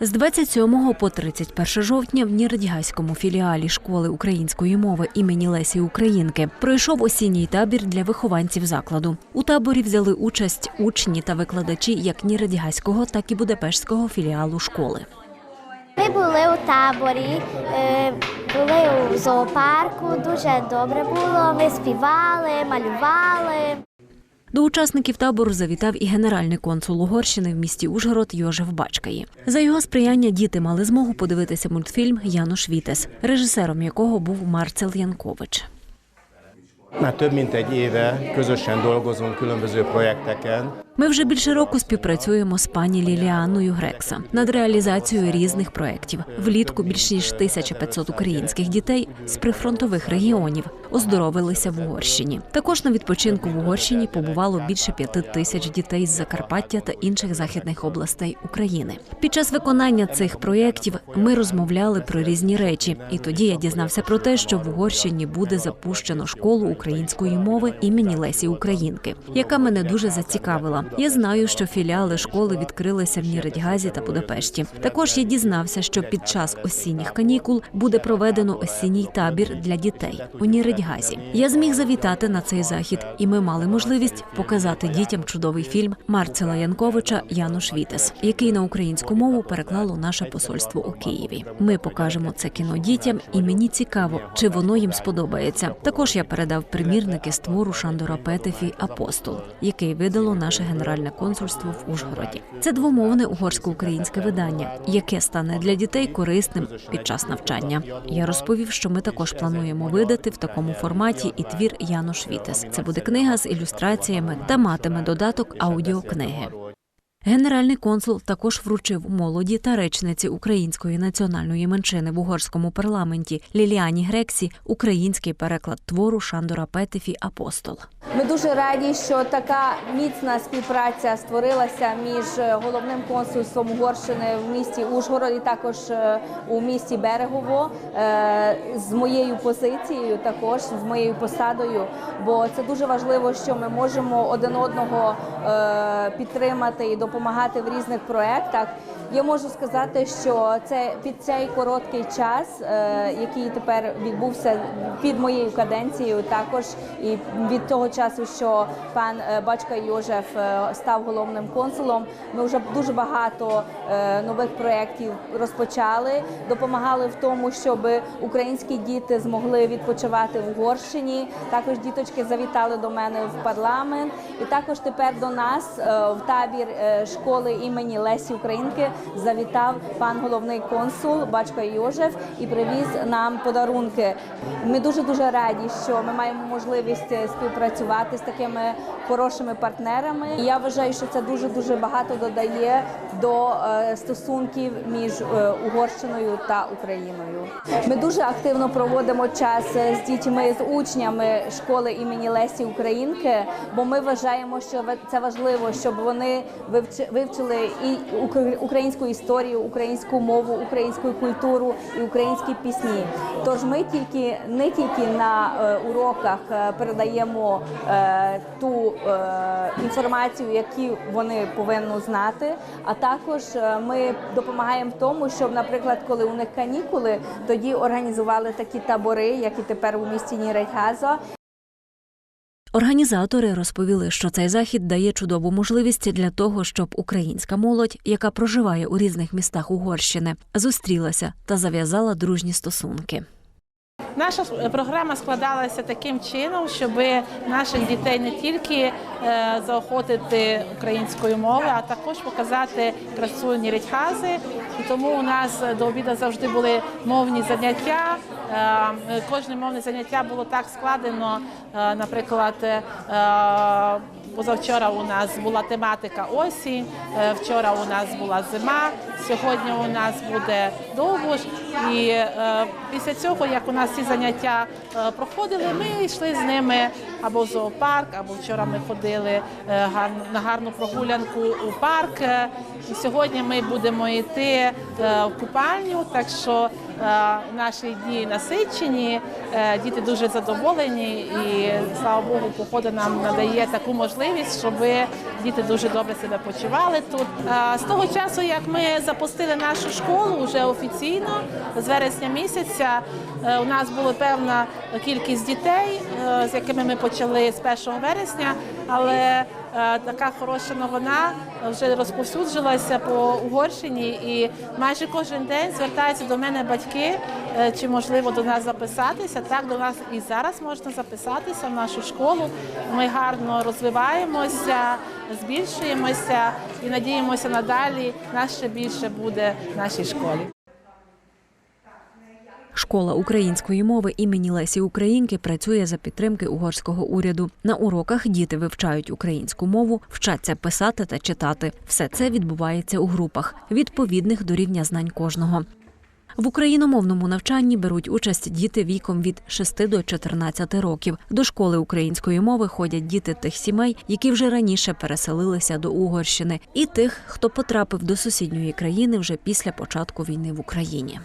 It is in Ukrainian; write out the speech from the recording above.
З 27 по 31 жовтня в Нірдягайському філіалі школи української мови імені Лесі Українки пройшов осінній табір для вихованців закладу. У таборі взяли участь учні та викладачі як Нірдягайського, так і Будапештського філіалу школи. Ми були у таборі, е, були у зоопарку, дуже добре було. Ми співали, малювали. До учасників табору завітав і генеральний консул Угорщини в місті Ужгород Йожев Бачкаї. За його сприяння діти мали змогу подивитися мультфільм Януш Вітес, режисером якого був Марцел Янкович. Már több mint egy éve közösen dolgozunk különböző projekteken. Ми вже більше року співпрацюємо з пані Ліліаною Грекса над реалізацією різних проєктів. Влітку більш ніж 1500 українських дітей з прифронтових регіонів оздоровилися в Угорщині. Також на відпочинку в Угорщині побувало більше п'яти тисяч дітей з Закарпаття та інших західних областей України. Під час виконання цих проєктів ми розмовляли про різні речі, і тоді я дізнався про те, що в Угорщині буде запущено школу української мови імені Лесі Українки, яка мене дуже зацікавила. Я знаю, що філіали школи відкрилися в Ніридьгазі та Будапешті. Також я дізнався, що під час осінніх канікул буде проведено осінній табір для дітей у Ніридьгазі. Я зміг завітати на цей захід, і ми мали можливість показати дітям чудовий фільм Марцела Янковича Януш Вітес, який на українську мову переклало наше посольство у Києві. Ми покажемо це кіно дітям, і мені цікаво, чи воно їм сподобається. Також я передав примірники з твору Шандора Петефі Апостол, який видало наше генеральне консульство в Ужгороді. Це двомовне угорсько-українське видання, яке стане для дітей корисним під час навчання. Я розповів, що ми також плануємо видати в такому форматі і твір Януш Вітес. Це буде книга з ілюстраціями та матиме додаток аудіокниги. Генеральний консул також вручив молоді та речниці української національної меншини в угорському парламенті Ліліані Грексі український переклад твору Шандора Петефі Апостол. Ми дуже раді, що така міцна співпраця створилася між е, головним консульством Угорщини в місті Ужгород і також е, у місті Берегово е, з моєю позицією, також з моєю посадою. Бо це дуже важливо, що ми можемо один одного підтримати і допомагати в різних проєктах. Я можу сказати, що це під цей короткий час, е, який тепер відбувся під моєю каденцією, також і від того часу, що пан е, Бачка Йожеф е, став головним консулом, ми вже дуже багато нових проєктів розпочали, допомагали в тому, щоб українські діти змогли відпочивати в Угорщині. Також діточки завітали до мене в парламент, і також тепер до нас в табір школи імені Лесі Українки завітав пан головний консул Бачка Йожеф і привіз нам подарунки. Ми дуже дуже раді, що ми маємо можливість е, співпрацювати з такими хорошими партнерами. Я вважаю, що це дуже дуже багато додає до е, стосунків між е, Угорщиною та Україною. Ми дуже активно проводимо час з дітьми, з учнями школи імені Лесі Українки, бо ми вважаємо, що це важливо, щоб вони вивчи- вивчили і укр- українську історію, українську мову, українську культуру і українські пісні. Тож ми тільки не тільки на е, уроках е, передаємо е, ту інформацію, яку вони повинні знати, а також ми допомагаємо в тому, щоб, наприклад, коли у них канікули, тоді організували такі табори, як і тепер у місті Нірейгаза, Організатори розповіли, що цей захід дає чудову можливість для того, щоб українська молодь, яка проживає у різних містах Угорщини, зустрілася та зав'язала дружні стосунки. Наша програма складалася таким чином, щоб наших дітей не тільки е, заохотити українською мовою, а також показати красу Нірідхази. І тому у нас до обіду завжди були мовні заняття. Е, Кожне мовне заняття було так складено. е, Наприклад, позавчора у нас була тематика осінь, е, вчора у нас була зима, сьогодні у нас буде довбуш. І е, після цього, як у нас ці заняття е, проходили, ми йшли з ними або в зоопарк, або вчора ми ходили на гарну прогулянку у парк. І сьогодні ми будемо йти в купальню, так що наші дні насичені, діти дуже задоволені, і слава Богу, похода нам надає таку можливість, щоб діти дуже добре себе почували тут. З того часу, як ми запустили нашу школу вже офіційно, з вересня місяця, е, у нас була певна кількість дітей, е, з якими ми почали з 1 вересня, але е, така хороша новина вже розповсюджилася по Угорщині, і майже кожен день звертаються до мене батьки, е, чи можливо до нас записатися. Так, до нас і зараз можна записатися в нашу школу. Ми гарно розвиваємося, збільшуємося і надіємося надалі. Нас ще більше буде в нашій школі. Школа української мови імені Лесі Українки працює за підтримки угорського уряду. На уроках діти вивчають українську мову, вчаться писати та читати. Все це відбувається у групах, відповідних до рівня знань кожного. В україномовному навчанні беруть участь діти віком від 6 до 14 років. До школи української мови ходять діти тих сімей, які вже раніше переселилися до Угорщини, і тих, хто потрапив до сусідньої країни вже після початку війни в Україні.